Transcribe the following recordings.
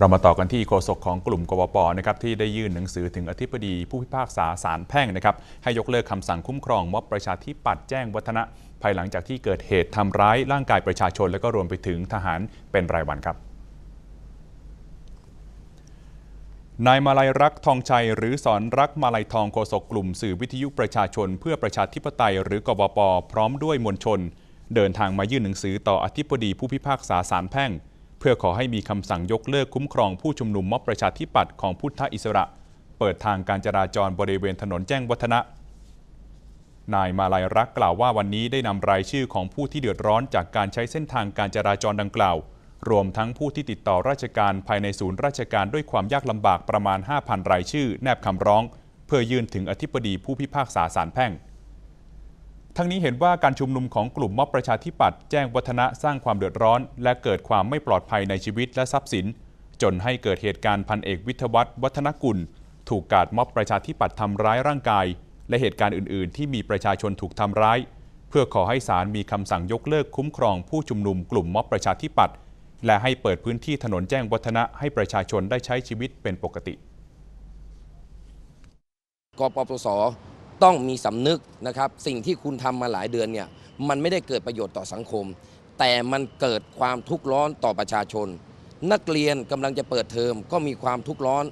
เรามาต่อกันที่โฆษกของกลุ่มกวปนะครับที่ได้ยื่นหนังสือถึงอธิบดีผู้พิพากษาศาลแพ่งนะครับให้ยกเลิกคำสั่งคุ้มครองม็อบประชาธิปัตย์แจ้งวัฒนะ ภายหลังจากที่เกิดเหตุทำร้ายร่างกายประชาชน และก็รวมไปถึงทหารเป็นรายวันครับนายมาลัยรักทองชัย หรือสอนรักมาลัยทองโฆษกกลุ่มสื่อวิทยุประชาชน เพื่อประชาธิปไตย หรือกบปพร้อมด้วยมวลชน เดินทางมายื่นหนังสือต่ออธิบดีผู้พิพากษาศาลแพ่ง เพื่อขอให้มีคำสั่งยกเลิกคุ้มครองผู้ชุมนุมม็อบประชาธิปัตย์ของพุทธอิสระ เปิดทางการจราจรบริเวณถนนแจ้งวัฒนะ นายมาลัยรักกล่าวว่าวันนี้ได้นำรายชื่อของผู้ที่เดือดร้อนจากการใช้เส้นทางการจราจรดังกล่าว รวมทั้งผู้ที่ติดต่อราชการภายในศูนย์ราชการด้วยความยากลำบากประมาณ 5,000 รายชื่อ แนบคำร้อง เพื่อยื่นถึงอธิบดีผู้พิพากษาศาลแพ่ง ทั้งนี้เห็นว่าการชุมนุมของกลุ่มม็อบประชาธิปัตย์แจ้งวัฒนะสร้างความเดือดร้อน และเกิดความไม่ปลอดภัยในชีวิตและทรัพย์สิน จนให้เกิดเหตุการณ์พันเอกวิทวัฒน์วัฒนกุล ถูกกาดม็อบประชาธิปัตย์ทำร้ายร่างกาย และเหตุการณ์อื่น ๆ ที่มีประชาชนถูกทำร้าย เพื่อขอให้ศาลมีคำสั่งยกเลิกคุ้มครองผู้ชุมนุมกลุ่มม็อบประชาธิปัตย์และให้เปิดพื้นที่ถนนแจ้งวัฒนะให้ประชาชนได้ใช้ชีวิตเป็นปกติกปปส ต้องมีสำนึกนะครับสิ่งที่คุณทำมาหลายเดือนเนี่ยมันไม่ได้เกิดประโยชน์ต่อสังคม แต่มันเกิดความทุกข์ร้อนต่อประชาชน นักเรียนกำลังจะเปิดเทอมก็มีความทุกข์ร้อน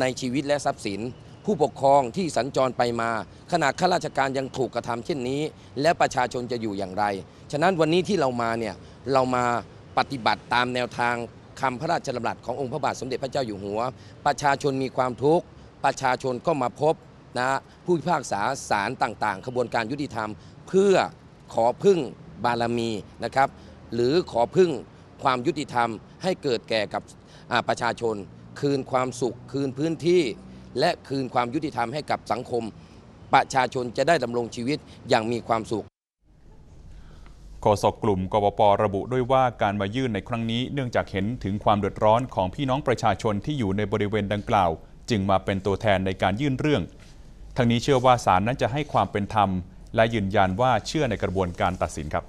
ในชีวิตและทรัพย์สิน ผู้ปกครองที่สัญจรไปมา ขณะข้าราชการยังถูกกระทำเช่นนี้ และประชาชนจะอยู่อย่างไร ฉะนั้นวันนี้ที่เรามาเนี่ยเรามาปฏิบัติตามแนวทางคำพระราชดำรัสขององค์พระบาทสมเด็จพระเจ้าอยู่หัว ประชาชนมีความทุกข์ประชาชนก็มาพบ นะผู้พิพากษาศาลต่างๆขบวนการยุติธรรม เพื่อขอพึ่งบารมีนะครับ หรือขอพึ่งความยุติธรรม ให้เกิดแก่กับประชาชน คืนความสุข คืนพื้นที่ และคืนความยุติธรรมให้กับสังคม ประชาชนจะได้ดำรงชีวิตอย่างมีความสุขโฆษกกลุ่มกบประบุด้วยว่าการมายื่นในครั้งนี้เนื่องจากเห็นถึงความเดือดร้อนของพี่น้องประชาชนที่อยู่ในบริเวณดังกล่าว จึงมาเป็นตัวแทนในการยื่นเรื่อง ทั้งนี้เชื่อว่าศาลนั้นจะให้ความเป็นธรรม และยืนยันว่าเชื่อในกระบวนการตัดสินครับ